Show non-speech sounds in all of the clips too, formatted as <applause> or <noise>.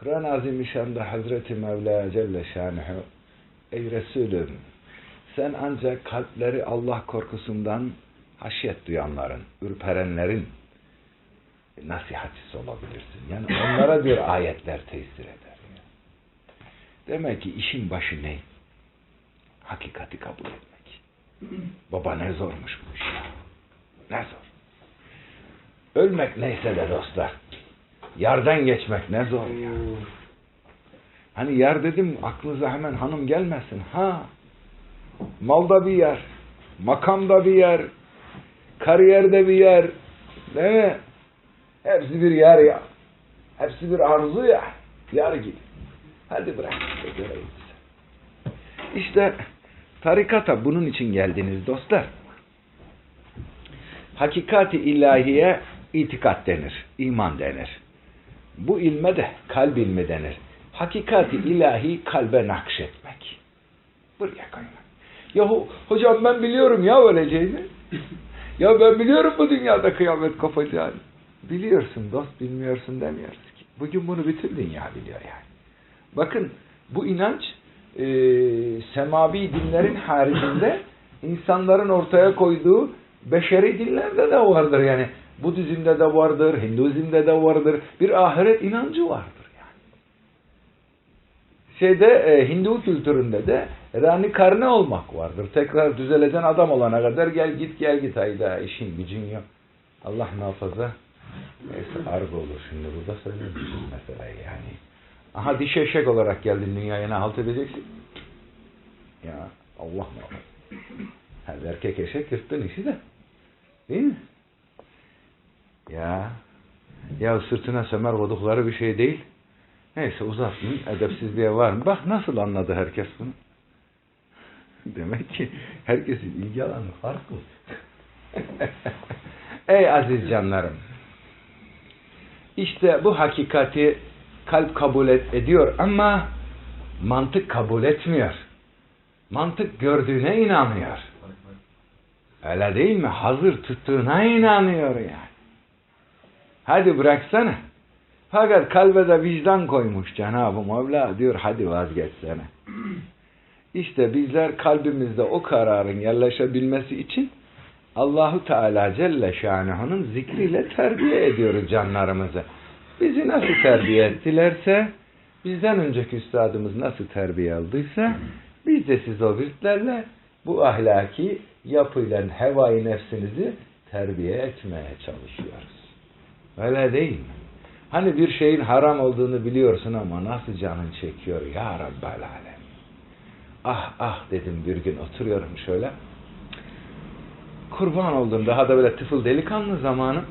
Kur'an-ı Azimüşşan'da Hazreti Mevla Celle Şanuhu Ey Resulüm sen ancak kalpleri Allah korkusundan haşyet duyanların, ürperenlerin nasihatçisi olabilirsin. Yani onlara <laughs> diyor ayetler tesir eder. Demek ki işin başı ne? Hakikati kabul etmek. Baba ne zormuş bu iş ya. Ne zor. Ölmek neyse de dostlar. Yardan geçmek ne zor ya. Hani yer dedim aklınıza hemen hanım gelmesin. Ha. Malda bir yer. Makamda bir yer. Kariyerde bir yer. Değil mi? Hepsi bir yer ya. Hepsi bir arzu ya. Yer gibi. Hadi bırak. İşte tarikata bunun için geldiniz dostlar. Hakikati ilahiye itikat denir, iman denir. Bu ilme de kalb ilmi denir. Hakikati ilahi kalbe nakşetmek. Buraya koymak. Yahu hocam ben biliyorum ya öleceğini. ya ben biliyorum bu dünyada kıyamet kopacağını. Biliyorsun dost bilmiyorsun demiyoruz ki. Bugün bunu bütün dünya biliyor yani. Bakın bu inanç e, semavi dinlerin haricinde insanların ortaya koyduğu beşeri dinlerde de vardır yani. Budizm'de de vardır, Hinduizm'de de vardır. Bir ahiret inancı vardır yani. Şeyde e, Hindu kültüründe de rani karne olmak vardır. Tekrar düzeleceksin adam olana kadar gel git gel git hayda işin gücün yok. Allah muhafaza. Neyse argo olur şimdi burada söylemiyorsun mesela yani. Aha diş eşek olarak geldin dünyaya ne halt edeceksin? Ya Allah muhafaza. Her erkek eşek yırttın işi de. Değil mi? Ya ya sırtına semer kodukları bir şey değil. Neyse uzatmayayım. Edepsizliğe var mı? Bak nasıl anladı herkes bunu. Demek ki herkesin ilgi alanı farklı. <laughs> Ey aziz canlarım. İşte bu hakikati kalp kabul et, ediyor ama mantık kabul etmiyor. Mantık gördüğüne inanıyor. Öyle değil mi? Hazır tuttuğuna inanıyor yani. Hadi bıraksana. Fakat kalbe de vicdan koymuş Cenab-ı Mevla diyor hadi vazgeçsene. <clears throat> İşte bizler kalbimizde o kararın yerleşebilmesi için Allahu Teala Celle Şanuhu'nun zikriyle terbiye ediyoruz canlarımızı. Bizi nasıl terbiye ettilerse, bizden önceki üstadımız nasıl terbiye aldıysa, biz de siz o virtlerle bu ahlaki yapıyla hevai nefsinizi terbiye etmeye çalışıyoruz. Öyle değil mi? Hani bir şeyin haram olduğunu biliyorsun ama nasıl canın çekiyor ya Rabbel Alem. Ah ah dedim bir gün oturuyorum şöyle. Kurban oldum daha da böyle tıfıl delikanlı zamanım.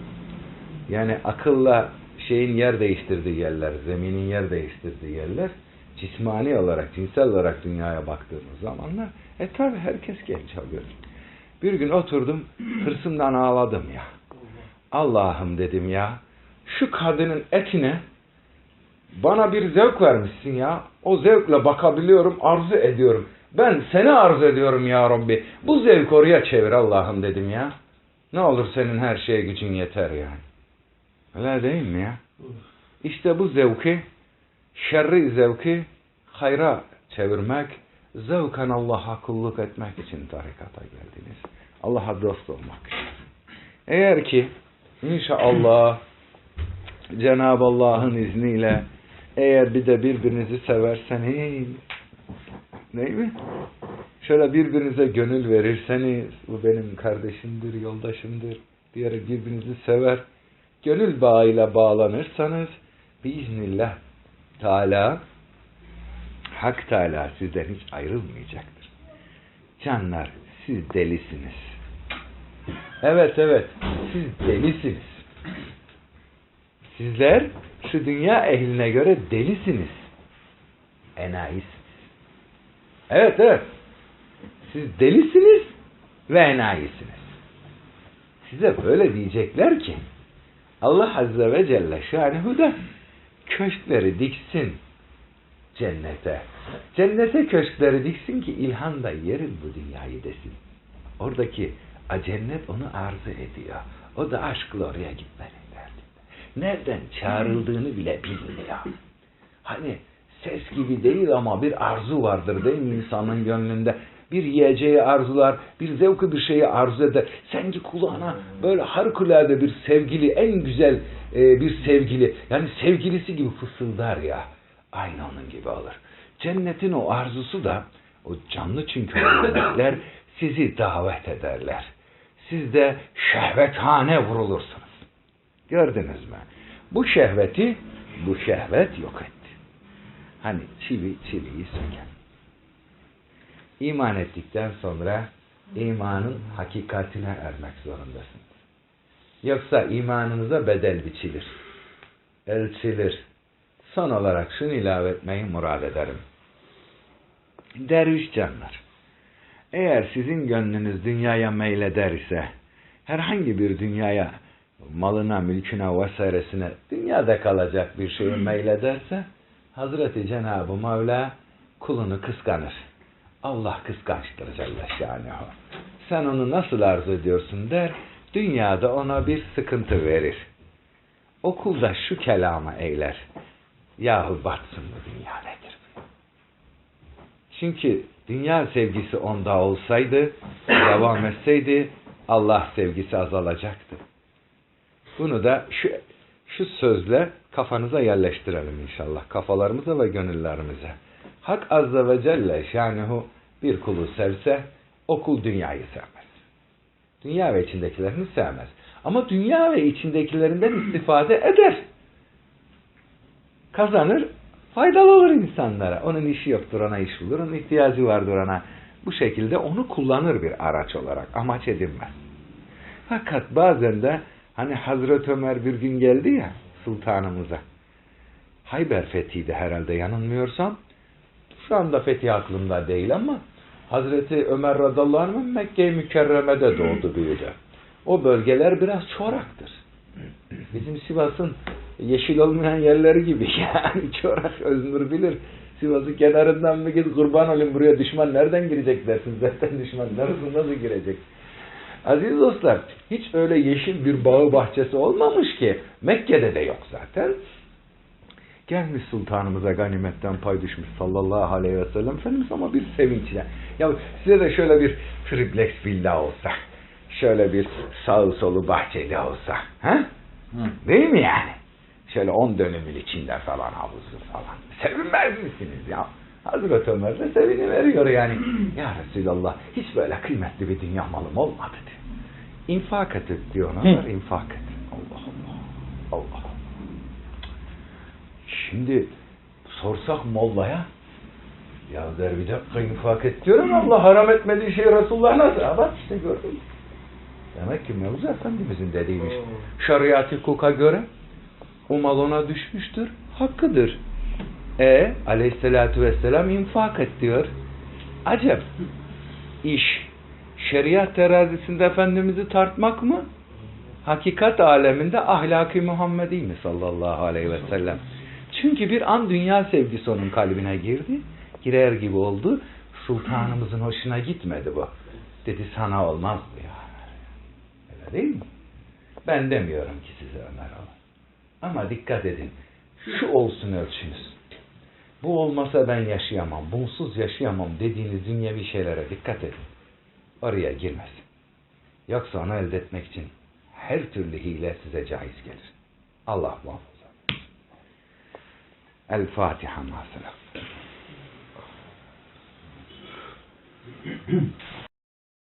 Yani akılla şeyin yer değiştirdiği yerler, zeminin yer değiştirdiği yerler, cismani olarak, cinsel olarak dünyaya baktığımız zamanlar, e tabi herkes genç oluyor. Bir gün oturdum, hırsımdan ağladım ya. Allah'ım dedim ya, şu kadının etine bana bir zevk vermişsin ya. O zevkle bakabiliyorum, arzu ediyorum. Ben seni arzu ediyorum ya Rabbi. Bu zevk oraya çevir Allah'ım dedim ya. Ne olur senin her şeye gücün yeter yani. Öyle değil mi ya? İşte bu zevki, şerri zevki hayra çevirmek, zevken Allah'a kulluk etmek için tarikata geldiniz. Allah'a dost olmak için. Eğer ki inşallah Cenab-ı Allah'ın izniyle eğer bir de birbirinizi severseniz değil mi? Şöyle birbirinize gönül verirseniz bu benim kardeşimdir, yoldaşımdır diyerek birbirinizi sever gönül bağıyla bağlanırsanız biiznillah Teala Hak Teala sizden hiç ayrılmayacaktır. Canlar siz delisiniz. Evet evet siz delisiniz. Sizler şu dünya ehline göre delisiniz. Enayisiniz. Evet evet. Siz delisiniz ve enayisiniz. Size böyle diyecekler ki Allah Azze ve Celle şanehu da köşkleri diksin cennete. Cennete köşkleri diksin ki ilhan da yerin bu dünyayı desin. Oradaki cennet onu arzu ediyor. O da aşkla oraya gitmenin derdinde. Nereden çağrıldığını bile bilmiyor. gibi değil ama bir arzu vardır değil mi insanın gönlünde? Bir yiyeceği arzular, bir zevki bir şeyi arzu eder. Sanki kulağına böyle harikulade bir sevgili, en güzel e, bir sevgili, yani sevgilisi gibi fısıldar ya. Aynı onun gibi olur. Cennetin o arzusu da, o canlı çünkü o sizi davet ederler. Siz de şehvethane vurulursunuz. Gördünüz mü? Bu şehveti, bu şehvet yok etti. Hani çivi çiviyi söker. İman ettikten sonra imanın hakikatine ermek zorundasınız. Yoksa imanınıza bedel biçilir. Ölçilir. Son olarak şunu ilave etmeyi murad ederim. Derviş canlar. Eğer sizin gönlünüz dünyaya meyleder ise, herhangi bir dünyaya, malına, mülküne vesairesine, dünyada kalacak bir şeye meylederse, Hazreti Cenab-ı Mevla kulunu kıskanır. Allah kıskançtır Celle Şanuhu. Sen onu nasıl arzu ediyorsun der, dünyada ona bir sıkıntı verir. O kul da şu kelama eyler. Yahu batsın bu? Çünkü dünya sevgisi onda olsaydı, devam etseydi Allah sevgisi azalacaktı. Bunu da şu, şu sözle kafanıza yerleştirelim inşallah. Kafalarımıza ve gönüllerimize. Hak Azze ve Celle şanuhu bir kulu sevse o kul dünyayı sevmez. Dünya ve içindekilerini sevmez. Ama dünya ve içindekilerinden istifade eder. Kazanır, faydalı olur insanlara. Onun işi yoktur, ona iş bulur, onun ihtiyacı vardır ona. Bu şekilde onu kullanır bir araç olarak, amaç edinmez. Fakat bazen de hani Hazreti Ömer bir gün geldi ya sultanımıza. Hayber fethiydi herhalde yanılmıyorsam. Şu anda fethi aklımda değil ama Hazreti Ömer radallahu anh Mekke-i Mükerreme'de doğdu büyüdü. O bölgeler biraz çoraktır. Bizim Sivas'ın yeşil olmayan yerleri gibi <laughs> yani çorak Öznur bilir. Sivas'ın kenarından mı git kurban olayım buraya düşman nereden girecek dersin zaten düşman neresi nasıl girecek? Aziz dostlar hiç öyle yeşil bir bağı bahçesi olmamış ki Mekke'de de yok zaten. Gelmiş sultanımıza ganimetten pay düşmüş sallallahu aleyhi ve sellem Efendimiz ama bir sevinçle. Ya size de şöyle bir triplex villa olsa, şöyle bir sağı solu bahçeli olsa? Hı. Değil mi yani? Şöyle on dönümün içinde falan havuzu falan. Sevinmez misiniz ya? Hazreti Ömer de sevini veriyor yani. <clears throat> ya Resulallah hiç böyle kıymetli bir dünya malım olmadı diyor. İnfak et diyor onlar, infak et. Allah Allah. Allah. Şimdi sorsak mollaya ya der bir dakika infak et diyorum Allah haram etmediği şey Resulullah nasıl? Ha bak işte gördün? Demek ki Mevzu Efendimizin dediğiymiş. Şeriat-ı hukuka göre o mal ona düşmüştür. Hakkıdır. E aleyhissalatü vesselam infak et diyor. Acep. İş. Şeriat terazisinde Efendimiz'i tartmak mı? Hakikat aleminde ahlaki Muhammedi mi sallallahu aleyhi ve sellem? Çünkü bir an dünya sevgisi onun kalbine girdi. Girer gibi oldu. Sultanımızın hoşuna gitmedi bu. Dedi sana olmaz ya. Öyle değil mi? Ben demiyorum ki size Ömer olun. Ama dikkat edin. Şu olsun ölçünüz. Bu olmasa ben yaşayamam, bunsuz yaşayamam dediğiniz dünyevi şeylere dikkat edin. Oraya girmesin. Yoksa onu elde etmek için her türlü hile size caiz gelir. Allah muhafaza. El Fatiha.